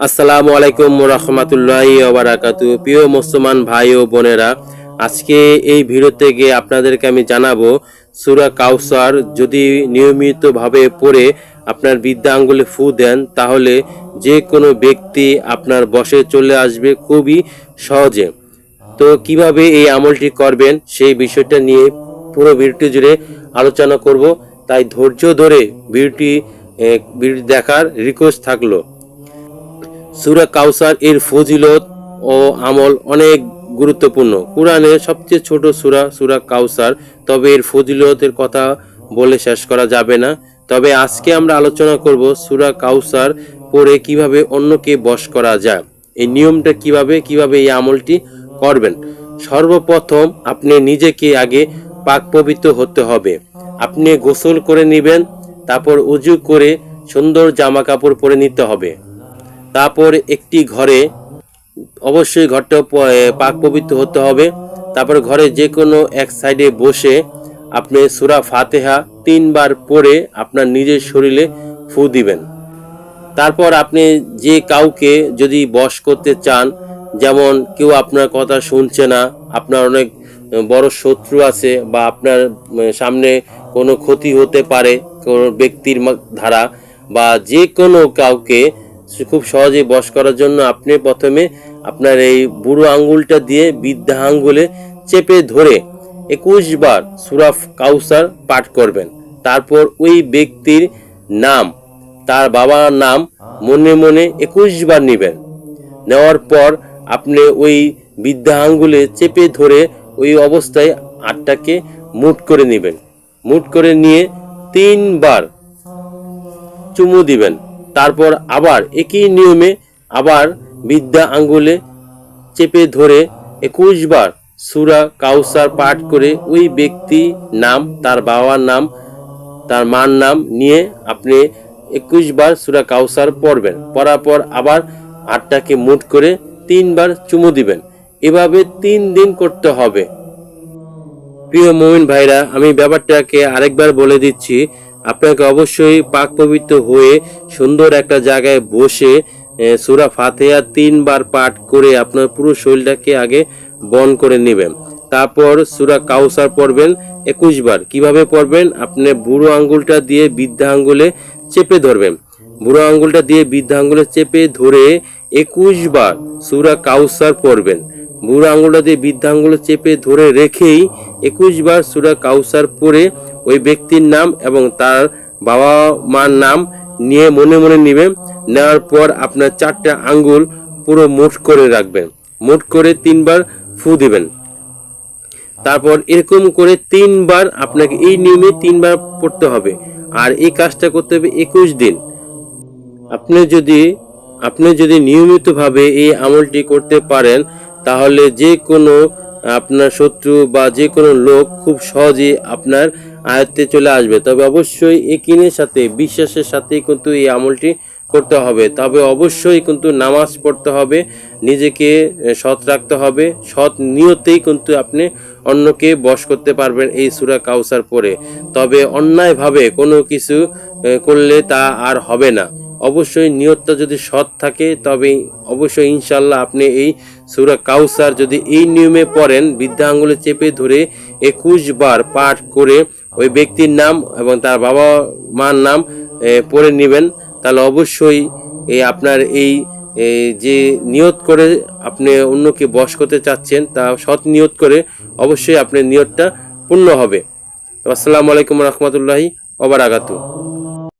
আসসালামু আলাইকুম রহমতুল্লাহি ওবারাকাতু। প্রিয় মুসলমান ভাই ও বোনেরা, আজকে এই ভিডিও থেকে আপনাদেরকে আমি জানাব, সুরা কাউসার যদি নিয়মিতভাবে পড়ে আপনার বিদ্যা আঙ্গুলে ফু দেন, তাহলে যে কোনো ব্যক্তি আপনার বসে চলে আসবে খুবই সহজে। তো কীভাবে এই আমলটি করবেন, সেই বিষয়টা নিয়ে পুরো ভিডিওটি জুড়ে আলোচনা করব। তাই ধৈর্য ধরে ভিডিওটি দেখার রিকোয়েস্ট থাকল। সুরা কাউসার এর ফজিলত ও আমল অনেক গুরুত্বপূর্ণ। কোরআনের সবচেয়ে ছোট সুরা সুরা কাউসার তবে এর ফজিলতের কথা বলে শেষ করা যাবে না। তবে আজকে আমরা আলোচনা করব সুরা কাউসার পড়ে কীভাবে অন্যকে বশ করা যায়। এই নিয়মটা কীভাবে কীভাবে এই আমলটি করবেন? সর্বপ্রথম আপনি নিজেকে আগে পাক পবিত্র হতে হবে। আপনি গোসল করে নেবেন, তারপর উজু করে সুন্দর জামা কাপড় পরে নিতে হবে। তারপর একটি ঘরে অবশ্যই ঘরটা পাক পবিত্র হতে হবে। তারপর ঘরে যে কোনো এক সাইডে বসে আপনি সুরা ফাতেহা তিনবার পড়ে আপনার নিজের শরীরে ফু দিবেন। তারপর আপনি যে কাউকে যদি বশ করতে চান, যেমন কেউ আপনার কথা শুনছে না, আপনার অনেক বড় শত্রু আছে বা আপনার সামনে কোনো ক্ষতি হতে পারে কোনো ব্যক্তির ধারা বা যে কোনো কাউকে খুব সহজে বশ করার জন্য আপনি প্রথমে আপনার এই বুড়ো আঙ্গুলটা দিয়ে বৃদ্ধা আঙ্গুলে চেপে ধরে একুশ বার সুরাফ কাউসার পাঠ করবেন। তারপর ওই ব্যক্তির নাম, তার বাবার নাম মনে মনে একুশ বার নেবেন। নেওয়ার পর আপনি ওই বৃদ্ধা আঙ্গুলে চেপে ধরে ওই অবস্থায় আটটাকে মুট করে নেবেন। মুট করে নিয়ে তিনবার চুমু দিবেন। তারপর আবার একই নিয়মে আবার বিদ্যা আঙ্গুলে চেপে ধরে একুশ বার সুরা কাউসার পাঠ করে ওই ব্যক্তি নাম, তার বাবার নাম, তার মার নাম নিয়ে আপনি একুশ বার সুরা কাউসার পড়বেন। পড়ার পর আবার আটটাকে মুট করে তিনবার চুমু দিবেন। এভাবে তিন দিন করতে হবে। প্রিয় মমিন ভাইরা, আমি ব্যাপারটাকে আরেকবার বলে দিচ্ছি। আপনাকে অবশ্যই পাক পবিত্র হয়ে সুন্দর একটা জায়গায় বসে সুরা ফাতেহা তিনবার পাঠ করে আপনার পুরো শরীরটাকে আগে বন করে নেবেন। তারপর সুরা কাউসার পড়বেন একুশ বার। কীভাবে পড়বেন? আপনি বুড়ো আঙ্গুলটা দিয়ে বৃদ্ধা আঙ্গুলে চেপে ধরবেন। বুড়ো আঙ্গুলটা দিয়ে বৃদ্ধা আঙ্গুলে চেপে ধরে একুশ বার সূরা কাউসার পড়বেন। বুড়ো আঙ্গুলটা দিয়ে বৃদ্ধা আঙ্গুলে চেপে ধরে রেখেই একুশ বার সুরা কাউসার পড়ে ওই ব্যক্তির নাম এবং তার বাবা মার নাম নিয়ে মনে মনে নেবেন। নেওয়ার পর আপনার চারটা আঙ্গুল পুরো মুঠ করে রাখবেন। মুঠ করে তিনবার ফু দিবেন। তারপর এরকম করে তিনবার আপনাকে এই নিয়মে তিনবার পড়তে হবে। আর এই কাজটা করতে হবে একুশ দিন। আপনি যদি আপনি যদি নিয়মিতভাবে এই আমলটি করতে পারেন তাহলে যে কোনো আপনার শত্রু বা যে কোনো লোক খুব সহজেই আপনার আয়ত্তে চলে আসবে। তবে অবশ্যই একিনের সাথে, বিশ্বাসের সাথে কিন্তু এই আমলটি করতে হবে। তবে অবশ্যই কিন্তু নামাজ পড়তে হবে, নিজেকে সৎ রাখতে হবে। সৎ নিয়তেই কিন্তু আপনি অন্যকে বশ করতে পারবেন এই সুরা কাউসার পরে। তবে অন্যায়ভাবে কোনো কিছু করলে তা আর হবে না। অবশ্যই নিয়তটা যদি সৎ থাকে, তবে অবশ্যই ইনশাল্লাহ আপনি এই সুরা কাউসার যদি এই নিয়মে পড়েন বৃদ্ধা আঙ্গুলে চেপে ধরে একুশ বার পাঠ করে ওই ব্যক্তির নাম এবং তার বাবা মার নাম পড়ে নেবেন। তাহলে অবশ্যই এই আপনার এই যে নিয়ত করে আপনি অন্যকে বশ করতে চাচ্ছেন, তা সৎ নিয়ত করে অবশ্যই আপনার নিয়তটা পূর্ণ হবে। আসসালামু আলাইকুম রহমতুল্লাহি ওবরাকাতু